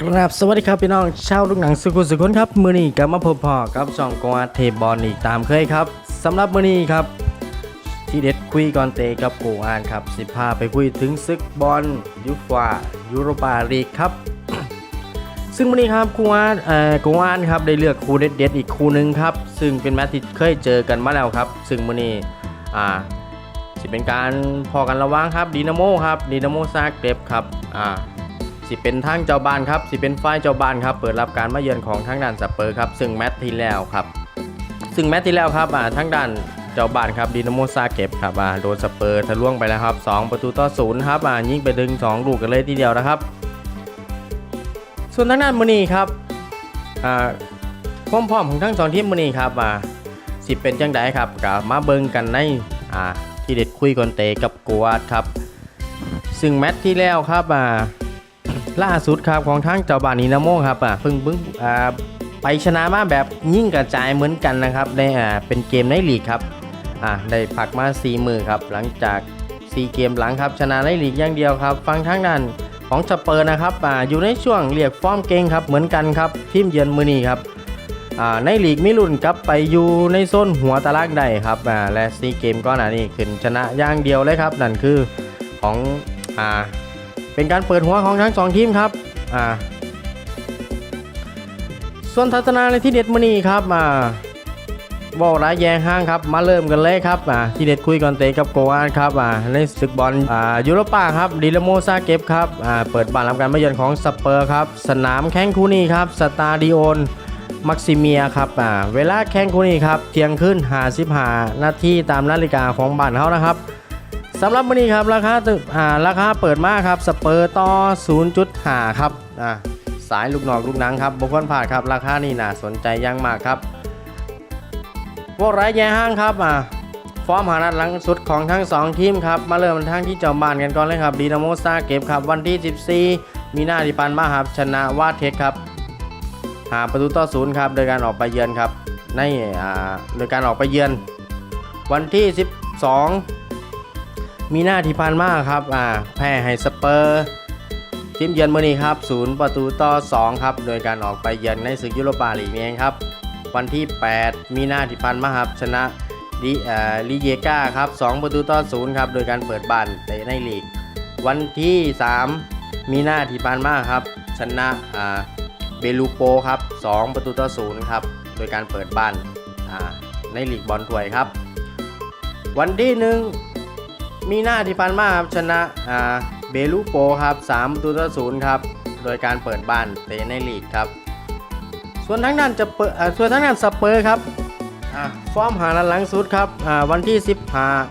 ครับสวัสดีครับพี่น้องชาวลูกหนังสุขุสุขนครับมือนี้กลับมาพบพ่อกับช่องกวาเทบอลอีกตามเคยครับสำหรับมือนี้ครับ ที่เด็ดคุยก่อนเตะกับโกอานครับสิพาไปคุยถึงซึกบอลยูฟายูโรปาลีกครับ ซึ่งวันนี้ครับกูวานเอ่อกูวานครับได้เลือกคู่เด็ดๆอีกคู่หนึ่งครับ ซึ่งเป็นแมตช์ที่เคยเจอกันมาแล้วครับ ซึ่งวันนี้อ่าสิเป็นการพอกันระว่างครับดีนาโมครับดีนาโมซากเก็บครับอ่า สิเป็นทางเจ้าบ้านครับสิเป็นฝ่ายเจ้าบ้านครับเปิดรับการมาเยือนของทางด้านสเปอร์ครับซึ่งแมตช์ที่แล้วครับ ซึ่งแมตช์ที่แล้วครับอ่าทางด้านเจ้าบ้านครับดีนาโมซาเก็บครับอ่าโดนสเปอร์ทะลวงไปแล้วครับสองประตูต่อศูนย์ครับอ่ายิงไปถึงสองลูกกันเลยทีเดียวนะครับ ส่วนทางด้านมือนีครับอ่าความพร้อมของทั้งสองทีมมือนีครับอ่าสิเป็นจังไดครับกับมาเบิงกันในอ่าที่เด็ดคุยก่อนเตะกับกัวาดครับ ซึ่งแมตช์ที่แล้วครับอ่า ล่าสุดครับของทางเจ้าบ้านนีนาโมครับอ่าเพิ่งเพิ่งอ่าไปชนะมาแบบยิ่งกระจายเหมือนกันนะครับในอ่าเป็นเกมในลีกครับอ่าได้พักมา4มือครับหลังจาก4เกมหลังครับชนะในลีกอย่างเดียวครับ ฟังทางด้านของสเปอร์นะครับอ่าอยู่ในช่วงเรียกฟอร์มเก่งครับเหมือนกันครับทีมเยือนมือนีครับอ่าในลีกมิลุนกลับไปอยู่ในโซนหัวตารางได้ครับอ่าและซีเกมก้อนหน้านี้ขึ้นชนะอย่างเดียวเลยครับ นั่นคือของอ่า เป็นการเปิดหัวของทั้งสองทีมครับอ่าส่วนทัศนาในที่เด็ดมือนี้ครับอ่าบอกร้ายแยงห้างครับมาเริ่มกันเลยครับอ่าที่เด็ดคุยก่อนเตะกับโกวานครับอ่าในศึกบอลอ่ายูโรป้าครับดิลโมซาเก็บครับอ่าเปิดบ้านรับการมาเยือนของสเปอร์ครับสนามแข่งคู่นี้ครับสตาดิโอนมักซิเมียครับอ่าเวลาแข่งคู่นี้ครับเที่ยงขึ้น55นาทีตามนาฬิกาของบ้านเขานะครับ สำหรับวันนี้ครับราคาตึกอ่าราคาเปิดมากครับสเปอร์ต่อ0.5ครับอ่าสายลูกนอกลูกหนังครับบุคคลผ่านครับราคานี่น่าสนใจยังมากครับพวกไรแย่ห้างครับอ่าฟอร์มหานัดหลังสุดของทั้ง 2 ทีมครับมาเริ่มทางที่เจ้าบ้านกันก่อนเลยครับดีนาโมซาเก็บครับวันที่ 14 มีหน้าที่ปันมาครับชนะวาเทคครับหาประตูต่อศูนย์ครับโดยการออกไปเยือนครับในอ่าโดยการออกไปเยือน วันที่ 12 มีหน้าที่พันมากครับอ่าแพ้ให้สเปอร์ทีมเยือนมือนี้ครับศูนย์ประตูต่อ 2 ครับ โดยการออกไปเยือนในศึกยุโรปาลีกเองครับ วันที่ 8 มีหน้าที่พันมาครับ ชนะลิเอ่อลิเยกาครับ 2 ประตูต่อ 0 ครับ โดยการเปิดบ้านในในลีก วันที่ 3 มีหน้าที่พันมาครับ ชนะอ่าเบลูโปครับ 2 ประตูต่อ 0 ครับ โดยการเปิดบ้านอ่าในลีกบอลถ้วยครับ วันที่หนึ่ง มีหน้าที่พันมากครับชนะอ่าเบลูโปครับ3ประตูต่อศูนย์ครับโดยการเปิดบ้านเตะในลีกครับ ส่วนทางด้านจะเปิดส่วนทางด้านสเปอร์ครับอ่าฟอร์มหานหลังสุดครับอ่าวันที่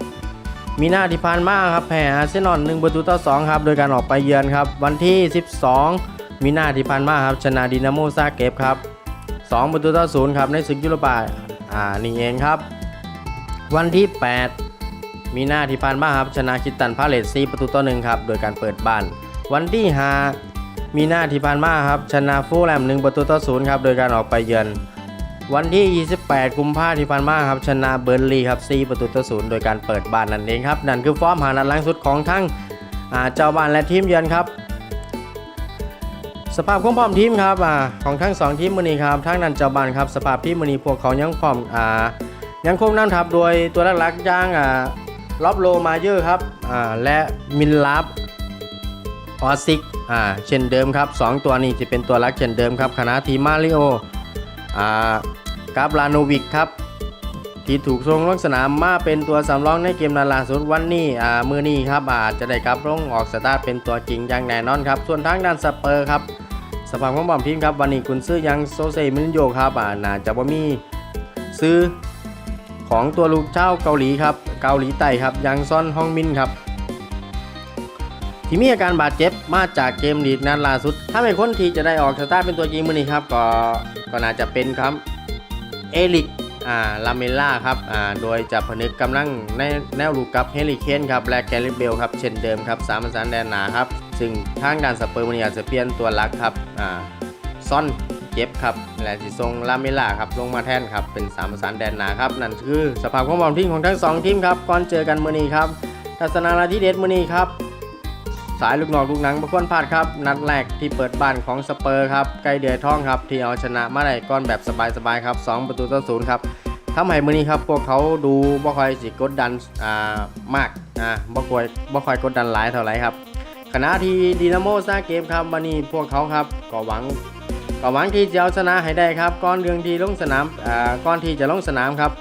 15 มีหน้าที่พันมากครับแพ้อาร์เซนอล1ประตูต่อ2ครับโดยการออกไปเยือนครับ วันที่ 12 มีหน้าที่พันมากครับชนะดินาโมซาเก็บครับ2ประตูต่อ0ครับในศึกยุโรปาอ่านี่เองครับ วันที่ 8 มีหน้าที่ผ่านมาครับชนะคิดตันพาเลตซีประตูต่อหนึ่งครับโดยการเปิดบ้าน วันที่5มีหน้าที่ผ่านมาครับชนะฟูแลม1ประตูต่อศูนย์ครับโดยการออกไปเยือนวันที่ 28 กุมภาพันธ์ที่ผ่านมาครับชนะเบอร์นลีครับ4ประตูต่อศูนย์โดยการเปิดบ้านนั่นเองครับนั่นคือฟอร์มหานัดหลังสุดของทั้งเจ้าบ้านและทีมเยือนครับ สภาพของพร้อมทีมครับอของทั้งสองทีมมือนี้ครับทั้งนั้นเจ้าบ้านครับสภาพทีมมือนี้พวกเขายังพร้อมอยังคงนำทัพโดยตัวหลักๆอย่าง ล็อบโลมาเยอร์ครับอ่าและมินลับออซิกอ่าเช่นเดิมครับ 2 ตัวนี้จะเป็นตัวหลักเช่นเดิมครับคณะทีมมาริโออ่ากาบลาโนวิกครับที่ถูกส่งลงสนามมาเป็นตัวสำรองในเกมนาลาสุดวันนี้อ่ามือนี้ครับอาจจะได้กลับลงออกสตาร์ทเป็นตัวจริงอย่างแน่นอนครับ ส่วนทางด้านสเปอร์ครับสภาพของบอมทีมครับวันนี้คุณซื้อยังโซเซมินโยครับอ่าน่าจะบ่มีซื้อ ของตัวลูกเจ้าเกาหลีครับเกาหลีใต้ครับยังซ่อนฮองมินครับที่มีอาการบาดเจ็บมาจากเกมลีกนัดล่าสุด ถ้าเป็นคนที่จะได้ออกสตาร์เป็นตัวจริงมือนี้ครับ ก็ก็น่าจะเป็นครับเอลิกอ่าลาเมล่าครับอ่าโดยจะผนึกกำลังในแนวลูกกับเฮลิเคนครับและแกริเบลครับเช่นเดิมครับสามประสานแดนหนาครับ ซึ่งทางด้านสเปอร์มันอาจจะเปลี่ยนตัวลักครับอ่าซ่อน เจ็บครับและสิทรงลาเมล่าครับลงมาแทนครับเป็นสามประสานแดนหนาครับนั่นคือสภาพความพร้อมทีมของทั้งสองทีมครับก่อนเจอกันมือนี้ครับทัศนาลาที่เด็ดมือนี้ครับสายลูกนอกลูกหนังบ่ควรพลาดครับ นัดแรกที่เปิดบ้านของสเปอร์ครับใกล้เดือท่องครับ ที่เอาชนะมาได้ก้อนแบบสบายๆครับ 2 ประตูต่อศูนย์ครับทำให้มื้อนี้ครับ พวกเขาดูบ่ค่อยสิกดดันอ่ามากอ่าบ่ค่อยบ่ค่อยกดดันหลายเท่าไหร่ครับขณะที่ดีนาโมซาเกมครับวันนี้พวกเขาครับก็หวัง ก็หวังที่จะเอาชนะให้ได้ครับก่อนเรื่องที่ลงสนามอ่าก่อนที่จะลงสนามครับ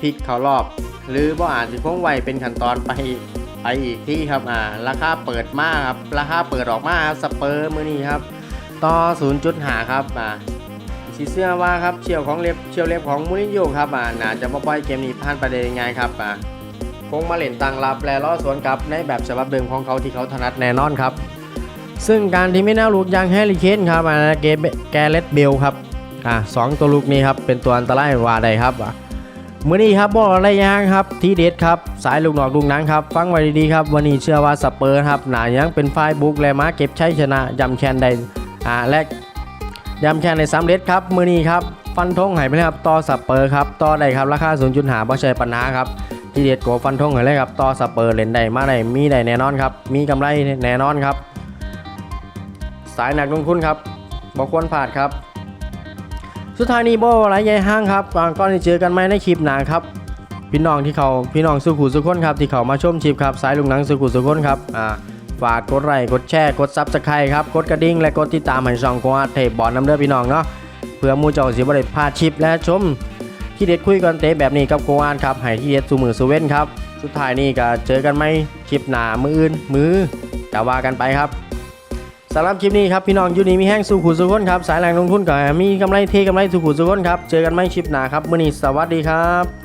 พลิกเข้ารอบ หรือบ่อาจสิคงไวเป็นขั้นตอนไปไปอีกที่ครับอ่าราคาเปิดมากครับราคาเปิดออกมาครับสเปอร์มือนี้ครับต่อ0.5ครับอ่าสีเสื้อว่าครับเชี่ยวของเล็บเชี่ยวเล็บของมูริโญ่ครับอ่าน่าจะบ่ปล่อยเกมนี้ผ่านไปได้ง่ายครับอ่าคงมาเล่นตังรับและล้อสวนกลับในแบบฉบับเดิมของเขาที่เขาถนัดแน่นอนครับ ซึ่งการที่ไม่น่าลูกย่างแฮร์รี่เคนครับอ่าเกมแกเลตเบลครับอ่าสองตัวลูกนี้ครับเป็นตัวอันตรายว่าใดครับอะมื่อนี้ครับบอลอะไรยางครับทีเด็ดครับสายลูกหนอกลูกนังครับฟังไว้ดีๆครับวันนี้เชื่อว่าสเปอร์ครับหนายังเป็นฝ่ายบุกและมาเก็บชัยชนะยำแคนได้อ่าและยำแคนในสามเด็ดครับมื่อนี้ครับฟันธงหายไปเลยครับต่อสเปอร์ครับต่อได้ครับราคา0.5บ่ใช่ปัญหาครับทีเด็ดโกฟันธงให้เลยครับต่อสเปอร์เล่นได้มาได้มีได้แน่นอนครับมีกำไรแน่นอนครับ สายหนักลงทุนครับบอกควรพลาดครับ สุดท้ายนี้โบไรใหญ่ห้างครับก่อนก่อนที่เจอกันไหมในคลิปหนาครับพี่น้องที่เขาพี่น้องสุขุสุขคนครับที่เขามาชมชิปครับสายลุงหนังสุขุสุขคนครับอ่าฝากกดไลค์กดแชร์กดซับสไครต์ครับกดกระดิ่งและกดติดตามให้ช่องกวาเทปบอลน้ำเด้อพี่น้องเนาะเพื่อมูเจ้าสิบได้พาชิปและชมที่เด็ดคุยกันเตะแบบนี้กับโกอานครับให้ที่เด็ดสูมือสูเว้นครับสุดท้ายนี่ก็เจอกันไหมคลิปหนามืออื่นมือกะว่ากันไปครับ สำหรับคลิปนี้ครับพี่น้องยูนีมีแห้งสู่ขู่สุขนครับสายแรงลงทุนกับมีกำไรเทกำไรสู่ขู่สุขนครับเจอกันไหมคลิปหนาครับมื่อนี้สวัสดีครับ